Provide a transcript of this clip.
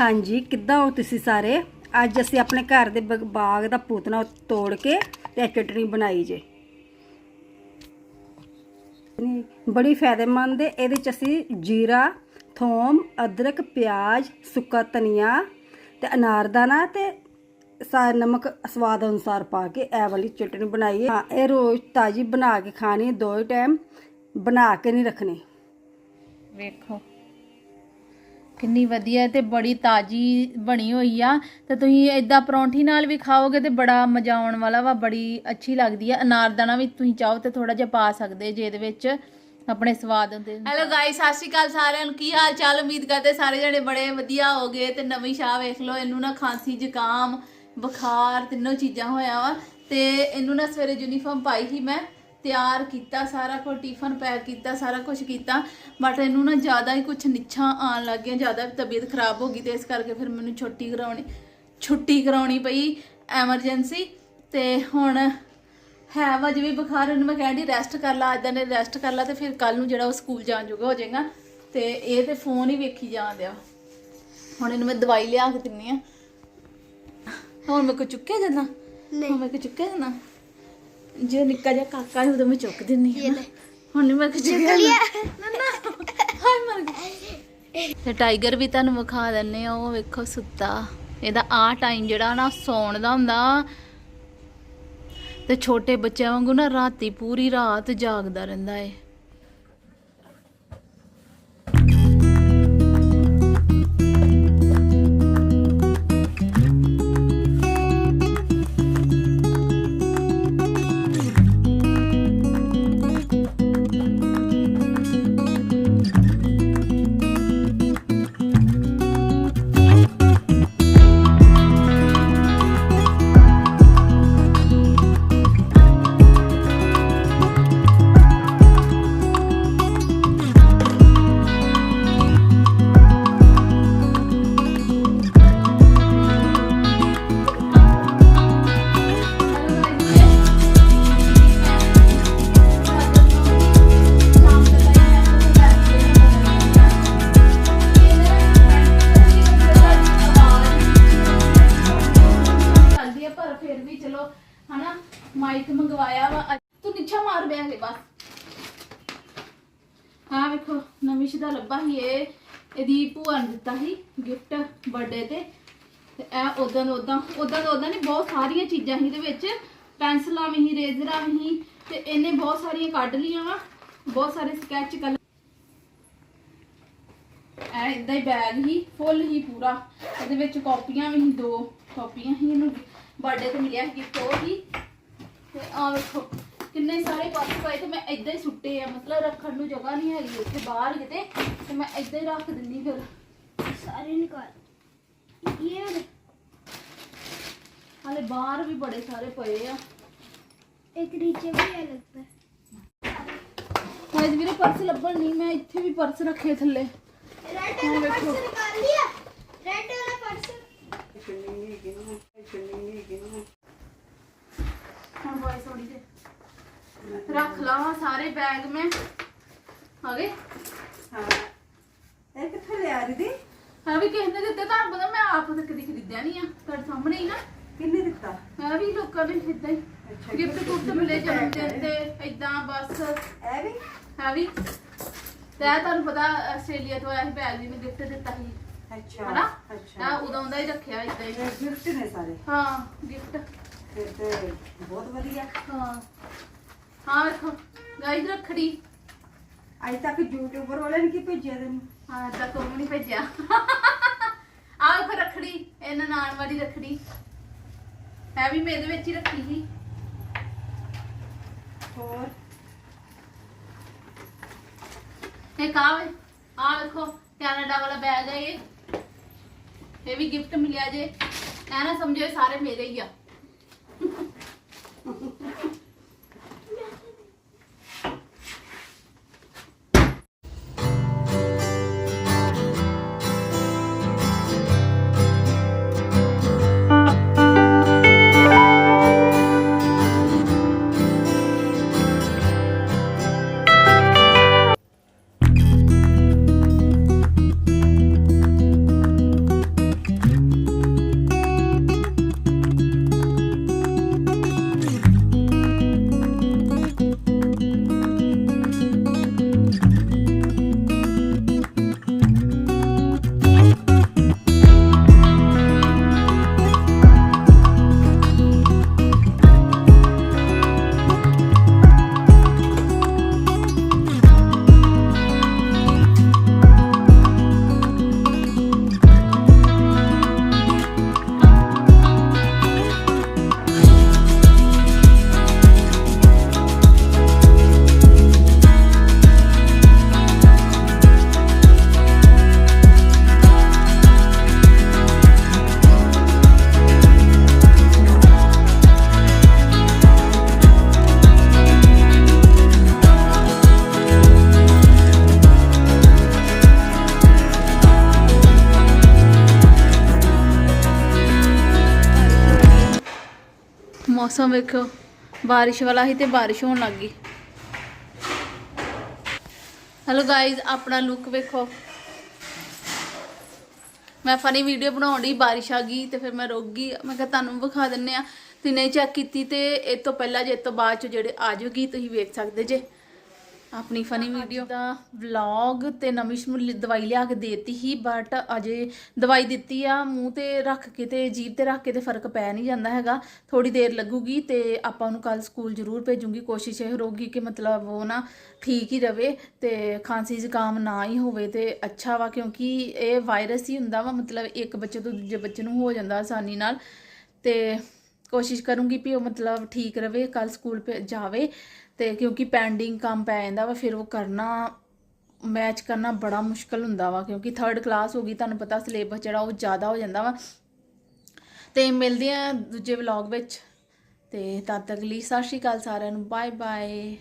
ਹਾਂਜੀ ਕਿੱਦਾਂ ਹੋ ਤੁਸੀਂ ਸਾਰੇ? ਅੱਜ ਅਸੀਂ ਆਪਣੇ ਘਰ ਦੇ ਬਗ- ਬਾਗ ਦਾ ਪੂਤਨਾ ਤੋੜ ਕੇ ਤੇ ਚਟਣੀ ਬਣਾਈ ਜੇ। ਬੜੀ ਫਾਇਦੇਮੰਦ ਹੈ ਇਹਦੇ ਚ ਅਸੀਂ ਜੀਰਾ ਥੋਮ ਅਦਰਕ ਪਿਆਜ਼ ਸੁੱਕਾ ਧਨੀਆ ਤੇ ਅਨਾਰਦਾਨਾ ਤੇ ਸਾ ਨਮਕ ਸਵਾਦ ਅਨੁਸਾਰ ਪਾ ਕੇ ਇਹ ਵਾਲੀ ਚਟਣੀ ਬਣਾਈ ਹੈ ਹਾਂ ਇਹ ਰੋਜ਼ ਤਾਜੀ ਬਣਾ ਕੇ ਖਾਣੀ ਹੈ, ਦੋ ਟਾਈਮ ਬਣਾ ਕੇ ਨਹੀਂ ਰੱਖਣੀ। ਵੇਖੋ। ਕਿੰਨੀ ਵਧੀਆ ਤੇ ਬੜੀ ਤਾਜੀ ਬਣੀ ਹੋਈ ਆ। ਤੇ ਤੁਸੀਂ ਇਦਾਂ ਪਰੌਂਠੀ ਨਾਲ ਵੀ ਖਾਓਗੇ ਤੇ ਬੜਾ ਮਜ਼ਾ ਆਉਣ ਵਾਲਾ ਵਾ, ਬੜੀ ਅੱਛੀ ਲੱਗਦੀ ਆ। ਅਨਾਰਦਾਨਾ ਵੀ ਤੁਸੀਂ ਚਾਹੋ ਤੇ ਥੋੜਾ ਜਿਹਾ ਪਾ ਸਕਦੇ ਜੇ ਇਹਦੇ ਵਿੱਚ ਆਪਣੇ ਸਵਾਦ ਦੇ ਹੈਲੋ ਗਾਇਸ ਸਤਿ ਸ਼੍ਰੀ ਅਕਾਲ ਸਾਰਿਆਂ ਨੂੰ। ਕੀ ਹਾਲ ਚਾਲ? ਉਮੀਦ ਕਰਦੇ ਸਾਰੇ ਜਣੇ ਬੜੇ ਵਧੀਆ ਹੋਗੇ ਤੇ ਨਵੀਂ ਸ਼ਾਹ ਵੇਖ ਲਓ, ਇਹਨੂੰ ਨਾ ਖਾਂਸੀ, ਜ਼ੁਕਾਮ, ਬੁਖਾਰ ਤਿੰਨੋਂ ਚੀਜ਼ਾਂ ਹੋਇਆ ਵਾ। ਤੇ ਇਹਨੂੰ ਨਾ ਸਵੇਰੇ ਯੂਨੀਫਾਰਮ ਪਾਈ ਸੀ ਮੈਂ। ਤਿਆਰ ਕੀਤਾ ਸਾਰਾ ਕੁਝ ਟਿਫਨ ਪੈਕ ਕੀਤਾ ਸਾਰਾ ਕੁਝ ਕੀਤਾ ਬਟ ਇਹਨੂੰ ਨਾ ਜ਼ਿਆਦਾ ਹੀ ਕੁਝ ਨਿੱਛਾਂ ਆਉਣ ਲੱਗ ਗਈਆਂ ਜ਼ਿਆਦਾ ਤਬੀਅਤ ਖਰਾਬ ਹੋ ਗਈ ਤੇ ਇਸ ਕਰਕੇ ਫਿਰ ਮੈਨੂੰ ਛੁੱਟੀ ਕਰਾਉਣੀ ਛੁੱਟੀ ਕਰਾਉਣੀ ਪਈ ਐਮਰਜੈਂਸੀ ਤੇ ਹੁਣ ਹੈ ਵਾ ਜਿਵੇਂ ਬੁਖਾਰ ਇਹਨੂੰ ਮੈਂ ਕਹਿੰਦੀ ਰੈਸਟ ਕਰ ਲਾ ਅੱਜ ਨੇ ਰੈਸਟ ਕਰ ਲਾ ਤੇ ਫਿਰ ਕੱਲ ਨੂੰ ਜਿਹੜਾ ਉਹ ਸਕੂਲ ਜਾਣ ਜੋਗਾ ਹੋ ਜਾਏਗਾ ਤੇ ਇਹ ਤੇ ਫੋਨ ਹੀ ਵੇਖੀ ਜਾਣ ਦਿਆ। ਹੁਣ ਇਹਨੂੰ ਮੈਂ ਦਵਾਈ ਲਿਆ ਕੇ ਦਿੰਨੀ ਆ। ਹੁਣ ਮੈਂ ਕੋ ਚੁੱਕਿਆ ਜਾਂਦਾ? ਨਹੀਂ। ਮੈਂ ਕੋ ਚੁੱਕਿਆ ਜਾਂਦਾ? ਜੇ ਨਿੱਕਾ ਜਿਹਾ ਕਾਕਾ ਹੈ ਉਦੋਂ ਮੈਂ ਚੁੱਕ ਦਿੰਨੀ ਨਾ। ਹੁਣ ਨਹੀਂ ਮੈਂ ਕੋ ਚੁੱਕਿਆ ਜਾਂਦਾ ਹਾਏ ਮਰ ਗਈ। ਤੇ ਟਾਈਗਰ ਵੀ ਤੁਹਾਨੂੰ ਵਿਖਾ ਦਿੰਨੇ ਆ ਉਹ ਵੇਖੋ ਸੁੱਤਾ। ਇਹਦਾ ਆ ਟਾਈਮ ਜਿਹੜਾ ਨਾ ਸੌਣ ਦਾ ਹੁੰਦਾ। ਤੇ ਛੋਟੇ ਬੱਚਿਆਂ ਵਾਂਗੂ ਨਾ ਰਾਤੀ ਪੂਰੀ ਰਾਤ ਜਾਗਦਾ ਰਹਿੰਦਾ ਏ। ਹਲੇ ਬਸ। ਆ ਵੇਖੋ, ਨਵੀਂ ਸ਼ਦਾ ਲੱਭਾ ਸੀ ਇਹ। ਇਹਦੀ ਭੂਆ ਨੇ ਦਿੱਤਾ ਸੀ ਗਿਫਟ ਬਰਥਡੇ ਤੇ। ਤੇ ਇਹ ਉਦਾਂ ਦਾ ਉਦਾਂ ਉਦਾਂ ਦਾ ਉਦਾਂ ਨਹੀਂ, ਬਹੁਤ ਸਾਰੀਆਂ ਚੀਜ਼ਾਂ ਸੀ ਇਹਦੇ ਵਿੱਚ। ਪੈਨਸਲਾਂ ਵੀ ਸੀ, ਰੇਜ਼ਰਾਂ ਵੀ ਸੀ, ਤੇ ਇਹਨੇ ਬਹੁਤ ਸਾਰੀਆਂ ਕੱਢ ਲਈਆਂ ਵਾ। ਬਹੁਤ ਸਾਰੇ ਸਕੈਚ ਕਲਰ ਐ ਇਦਾਂ ਹੀ ਬੈਗ ਹੀ ਫੁੱਲ ਹੀ ਪੂਰਾ। ਇਹਦੇ ਵਿੱਚ ਕਾਪੀਆਂ ਵੀ ਸੀ, ਦੋ ਕਾਪੀਆਂ ਸੀ ਇਹਨੂੰ। ਬਰਥਡੇ ਤੇ ਮਿਲਿਆ ਗਿਫਟ ਉਹ ਹੀ ਤੇ ਆ ਵੇਖੋ। ਕਿੰਨੇ ਸਾਰੇ ਕੱਪ ਪਏ ਤੇ ਮੈਂ ਇੱਦਾਂ ਹੀ ਸੁੱਟੇ ਆ। ਮਤਲਬ ਰੱਖਣ ਨੂੰ ਜਗ੍ਹਾ ਨਹੀਂ ਹੈਗੀ ਉੱਥੇ ਬਾਹਰ ਕਿਤੇ ਤੇ ਮੈਂ ਇੱਦਾਂ ਹੀ ਰੱਖ ਦਿੰਦੀ ਫਿਰ। ਸਾਰੇ ਨਿਕਾਲ। ਇਹ ਵਾਲੇ ਹਾਲੇ ਬਾਹਰ ਵੀ ਬੜੇ ਸਾਰੇ ਪਏ ਆ। ਇੱਕ ਨੀਚੇ ਵੀ ਹੈ ਲੱਗਦਾ। ਹਾਇਦ ਵੀਰੇ ਪਰਸ ਲੱਭਣ ਨਹੀਂ ਮੈਂ ਇੱਥੇ ਵੀ ਪਰਸ ਰੱਖੇ ਥੱਲੇ। ਰੱਖ ਲਾਵਾਂ ਸਾਰੇ ਬੈਗ ਮੈਂ। ਆ ਗਏ? ਹਾਂ। ਇਹ ਕਿੱਥੇ ਲਿਆ ਦੀਦੀ? ਹਾਂ ਵੀ ਕਿਸੇ ਨੇ ਦਿੱਤੇ ਤੁਹਾਨੂੰ ਪਤਾ ਮੈਂ ਆਪ ਤਾਂ ਕਦੀ ਖਰੀਦਿਆ ਨਹੀਂ ਆ। ਤੁਹਾਡੇ ਸਾਹਮਣੇ ਹੀ ਨਾ। ਕਿੰਨੇ ਦਿੱਤਾ? ਮੈਂ ਵੀ ਲੋਕਾਂ ਨੇ ਹੀ ਅੱਛਾ, ਗਿਫਟ ਗੁਫਟ ਮਿਲੇ ਜਨਮ ਦਿਨ ਤੇ ਇਦਾਂ ਬਸ। ਇਹ ਵੀ? ਹੈ ਵੀ। ਤੇ ਇਹ ਤੁਹਾਨੂੰ ਪਤਾ ਆਸਟ੍ਰੇਲੀਆ ਤੋਂ ਆਇਆ ਸੀ ਬੈਗ ਵੀ ਮੈਂ ਗਿਫਟ ਦਿੱਤਾ ਸੀ। ਅੱਛਾ ਹਨਾ? ਅੱਛਾ। ਉਦੋਂ ਦਾ ਹੀ ਰੱਖਿਆ ਇਦਾਂ ਹੀ। ਗਿਫਟ ਨੇ ਸਾਰੇ? ਹਾਂ ਗਿਫਟ ਫਿਰ ਤੇ ਬਹੁਤ ਵਧੀਆ। ਹਾਂ। ਹਾਂ ਵੇਖੋ ਗਾਈਸ ਰੱਖੜੀ। ਅੱਜ ਤੱਕ ਯੂਟਿਊਬਰ ਵਾਲਿਆਂ ਨੇ ਕੀ ਭੇਜਿਆ ਤੈਨੂੰ? ਹਾਂ ਤਾਂ ਕੋਈ ਨਹੀਂ ਭੇਜਿਆ। ਆਹ ਫਿਰ ਰੱਖੜੀ ਇਹ ਨਨਾਣ ਵਾਲੀ ਰੱਖੜੀ। ਹੈ ਵੀ ਮੈਂ ਇਹਦੇ ਵਿੱਚ ਹੀ ਰੱਖੀ ਸੀ। ਹੋਰ? ਇਹ ਕਾਵੇ ਆ ਵੇਖੋ ਕੈਨੇਡਾ ਵਾਲਾ ਬੈਗ ਹੈ ਇਹ। ਇਹ ਵੀ ਗਿਫਟ ਮਿਲਿਆ ਜੇ। ਐ ਨਾ ਸਮਝੋ ਇਹ ਸਾਰੇ ਮੇਰੇ ਹੀ ਆ। ਮੌਸਮ ਵੇਖੋ। ਬਾਰਿਸ਼ ਵਾਲਾ ਹੀ ਤੇ ਬਾਰਿਸ਼ ਹੋਣ ਲੱਗ ਗਈ। ਹੈਲੋ ਗਾਇਜ਼ ਆਪਣਾ ਲੁੱਕ ਵੇਖੋ। ਮੈਂ ਫਨੀ ਵੀਡੀਓ ਬਣਾਉਣ ਦੀ ਬਾਰਿਸ਼ ਆ ਗਈ ਤੇ ਫਿਰ ਮੈਂ ਰੁਕ ਗਈ। ਮੈਂ ਕਿਹਾ ਤੁਹਾਨੂੰ ਵਿਖਾ ਦਿੰਨੇ ਆ। ਤੇ ਨਹੀਂ ਚੈੱਕ ਕੀਤੀ ਤੇ ਇਹ ਤੋਂ ਪਹਿਲਾਂ ਜੇ ਇਹ ਤੋਂ ਬਾਅਦ ਚ ਜਿਹੜੇ ਆ ਜਾਊਗੀ ਤੁਸੀਂ ਵੇਖ ਸਕਦੇ ਜੇ। ਆਪਣੀ ਫਨੀ ਵੀਡੀਓ ਦਾ ਵਲੌਗ ਤੇ ਨਵੀਂ ਸ਼ਮੂਲੀ ਦਵਾਈ ਲਿਆ ਕੇ ਦੇਤੀ ਹੀ ਬਟ ਅਜੇ ਦਵਾਈ ਦਿੱਤੀ ਆ ਮੂੰਹ ਤੇ ਰੱਖ ਕੇ ਤੇ ਜੀਭ ਤੇ ਰੱਖ ਕੇ ਤੇ ਫ਼ਰਕ ਪੈ ਨਹੀਂ ਜਾਂਦਾ ਹੈਗਾ। ਥੋੜੀ ਦੇਰ ਲੱਗੂਗੀ ਤੇ ਆਪਾਂ ਉਹਨੂੰ ਕੱਲ ਸਕੂਲ ਜ਼ਰੂਰ ਭੇਜੂਗੀ। ਕੋਸ਼ਿਸ਼ ਇਹ ਰਹੂਗੀ ਕਿ ਮਤਲਬ ਉਹ ਨਾ ਠੀਕ ਹੀ ਰਵੇ ਤੇ ਖਾਂਸੀ ਜ਼ੁਕਾਮ ਨਾ ਹੀ ਹੋਵੇ ਤੇ ਅੱਛਾ ਵਾ ਕਿਉਂਕਿ ਇਹ ਵਾਇਰਸ ਹੀ ਹੁੰਦਾ ਵਾ ਮਤਲਬ ਇੱਕ ਬੱਚੇ ਤੋਂ ਦੂਜੇ ਬੱਚੇ ਨੂੰ ਹੋ ਜਾਂਦਾ ਆਸਾਨੀ ਨਾਲ। ਤੇ ਕੋਸ਼ਿਸ਼ ਕਰੂੰਗੀ ਵੀ ਉਹ ਮਤਲਬ ਠੀਕ ਰਵੇ ਕੱਲ ਸਕੂਲ ਭੇ- ਜਾਵੇ। ਤੇ ਕਿਉਂਕਿ ਪੈਂਡਿੰਗ ਕੰਮ ਪੈ ਜਾਂਦਾ ਵਾ, ਫਿਰ ਉਹ ਕਰਨਾ ਮੈਚ ਕਰਨਾ ਬੜਾ ਮੁਸ਼ਕਲ ਹੁੰਦਾ ਵਾ, ਕਿਉਂਕਿ ਥਰਡ ਕਲਾਸ ਹੋ ਗਈ, ਤੁਹਾਨੂੰ ਪਤਾ ਸਿਲੇਬਸ ਜਿਹੜਾ ਉਹ ਜ਼ਿਆਦਾ ਹੋ ਜਾਂਦਾ ਵਾ। ਤੇ ਮਿਲਦੇ ਆ ਦੂਜੇ ਵਲੌਗ ਵਿੱਚ। ਤੇ ਤਦ ਤੱਕ ਲਈ ਸਤਿ ਸ਼੍ਰੀ ਅਕਾਲ ਸਾਰਿਆਂ ਨੂੰ ਬਾਏ ਬਾਏ